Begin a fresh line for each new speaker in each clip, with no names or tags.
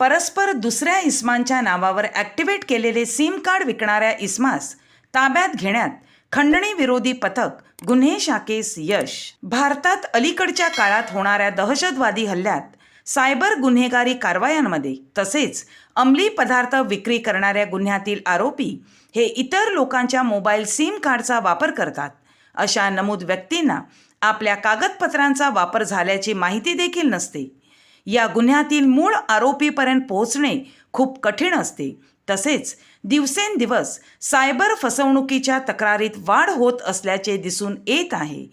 परस्पर दुसऱ्या इस्मांच्या नावावर ॲक्टिवेट केलेले सिम कार्ड विकणाऱ्या इस्मास ताब्यात घेण्यात खंडणी विरोधी पथक गुन्हे शाखेस यश. भारतात अलीकडच्या काळात होणाऱ्या दहशतवादी हल्ल्यात सायबर गुन्हेगारी कारवायांमध्ये तसेच अंमली पदार्थ विक्री करणाऱ्या गुन्ह्यातील आरोपी हे इतर लोकांच्या मोबाईल सिम कार्डचा वापर करतात. अशा नमूद व्यक्तींना आपल्या कागदपत्रांचा वापर झाल्याची माहिती देखील नसते. या गुन्ह्यातील मूळ आरोपीपर्यंत पोहोचणे खूप कठीण असते. तसेच दिवसेंदिवस सायबर फसवणुकीच्या तक्रारीत वाढ होत असल्याचे दिसून येत आहे.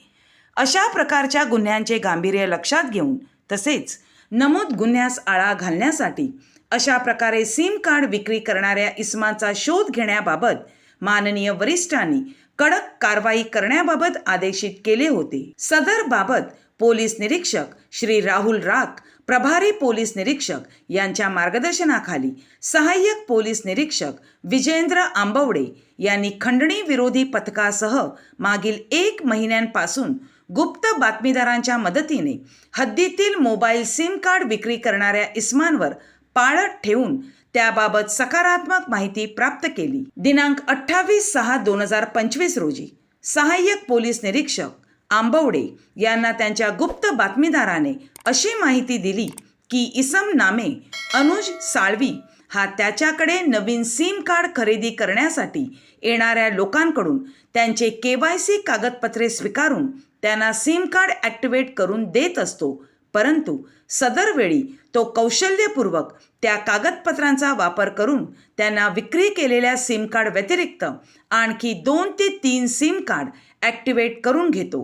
अशा प्रकारच्या गुन्ह्यांचे गांभीर्य लक्षात घेऊन तसेच नमूद गुन्ह्यास आळा घालण्यासाठी अशा प्रकारे सिम कार्ड विक्री करणाऱ्या इस्माचा शोध घेण्याबाबत माननीय वरिष्ठांनी कडक कारवाई करण्याबाबत आदेशित केले होते. सदर बाबत पोलीस निरीक्षक श्री राहुल राख प्रभारी पोलीस निरीक्षक यांच्या मार्गदर्शनाखाली सहाय्यक पोलीस निरीक्षक विजेंद्र आंबवडे यांनी खंडणी विरोधी पथकासह मागील एक महिन्यांपासून गुप्त बातमीदारांच्या मदतीने हद्दीतील मोबाईल सिम कार्ड विक्री करणाऱ्या इस्मांवर पाळत ठेवून त्याबाबत सकारात्मक माहिती प्राप्त केली. दिनांक अठ्ठावीस सहा दोन हजार पंचवीस रोजी सहाय्यक पोलीस निरीक्षक आंबवडे यांना त्यांच्या गुप्त बातमीदाराने अशी माहिती दिली की इसम नामे अनुज साळवी हा त्याच्याकडे नवीन सिम कार्ड खरेदी करण्यासाठी येणाऱ्या लोकांकडून त्यांचे के वाय सी कागदपत्रे स्वीकारून त्यांना सिम कार्ड ॲक्टिवेट करून देत असतो. परंतु सदरवेळी तो कौशल्यपूर्वक त्या कागदपत्रांचा वापर करून त्यांना विक्री केलेल्या सिम कार्ड व्यतिरिक्त आणखी दोन ते तीन सिम कार्ड ॲक्टिवेट करून घेतो.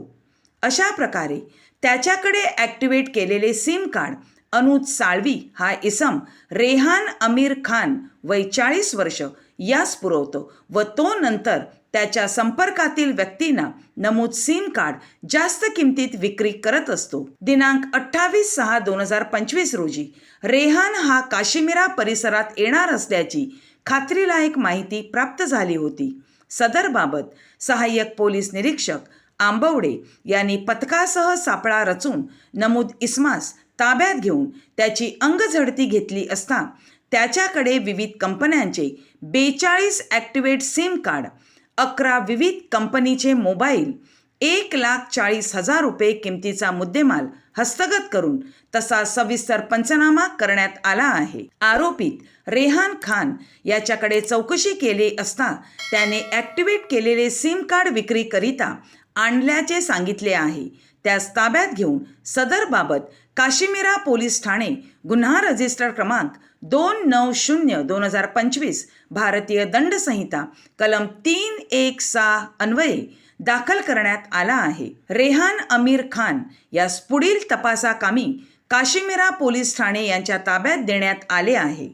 अशा प्रकारे त्याच्याकडे ॲक्टिवेट केलेले सिम कार्ड अनुज साळवी हा इसम रेहान अमीर खान वय चाळीस वर्ष यास पुरवतो व तो नंतर त्याच्या संपर्कातील व्यक्तींना नमूद सिम कार्ड जास्त किमतीत विक्री करत असतो. दिनांक अठ्ठावीस सहा दोन हजार पंचवीस रोजी रेहान हा काश्मीरा परिसरात येणार असल्याची खात्रीलायक माहिती प्राप्त झाली होती. सदरबाबत सहाय्यक पोलीस निरीक्षक आंबवडे यांनी पथकासह सापळा रचून नमूद इस्मास ताब्यात घेऊन त्याची अंगझडती घेतली असता त्याच्याकडे विविध कंपन्यांचे बेचाळीस ॲक्टिवेट सिम कार्ड अकरा विविध कंपनीचे मोबाईल एक लाख चाळीस हजार रुपये किमतीचा मुद्देमाल हस्तगत करून तसा सविस्तर पंचनामा करण्यात आला आहे. आरोपित रेहान खान याच्याकडे चौकशी केली असता त्याने ॲक्टिवेट केलेले सिम कार्ड विक्रीकरिता आणल्याचे सांगितले आहे. त्यास ताब्यात घेऊन सदरबाबत काशिमिरा पोलीस ठाणे गुन्हा रजिस्टर क्रमांक दोन नऊ शून्य दोन हजार पंचवीस भारतीय दंड संहिता कलम तीन एक सहा अन्वये दाखल करण्यात आला आहे. रेहान अमीर खान यास पुढील तपासाकामी काशिमिरा पोलीस ठाणे यांच्या ताब्यात देण्यात आले आहे.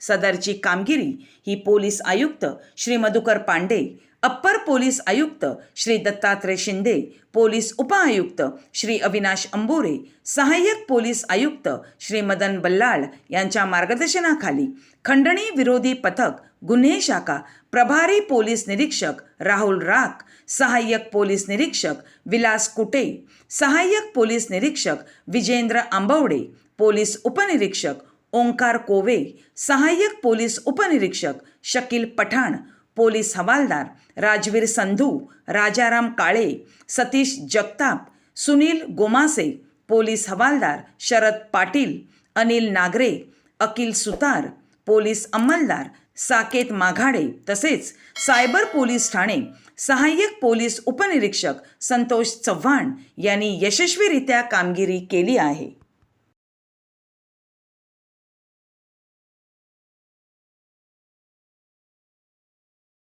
सदरची कामगिरी ही पोलीस आयुक्त श्री मधुकर पांडे अप्पर पोलीस आयुक्त श्री दत्तात्रय शिंदे पोलीस उपआयुक्त श्री अविनाश अंबोरे सहाय्यक पोलीस आयुक्त श्री मदन बल्लाळ यांच्या मार्गदर्शनाखाली खंडणी विरोधी पथक गुन्हे शाखा प्रभारी पोलीस निरीक्षक राहुल राख सहाय्यक पोलीस निरीक्षक विलास कुटे सहाय्यक पोलीस निरीक्षक विजेंद्र आंबवडे पोलीस उपनिरीक्षक ओंकार कोवे सहाय्यक पोलीस उपनिरीक्षक शकील पठाण पोलीस हवालदार राजवीर संधू राजाराम काळे सतीश जगताप सुनील गोमासे पोलीस हवालदार शरद पाटील अनिल नागरे अकिल सुतार पोलीस अंमलदार साकेत माघाडे तसेच सायबर पोलीस ठाणे सहाय्यक पोलीस उपनिरीक्षक संतोष चव्हाण यांनी यशस्वीरित्या कामगिरी केली आहे.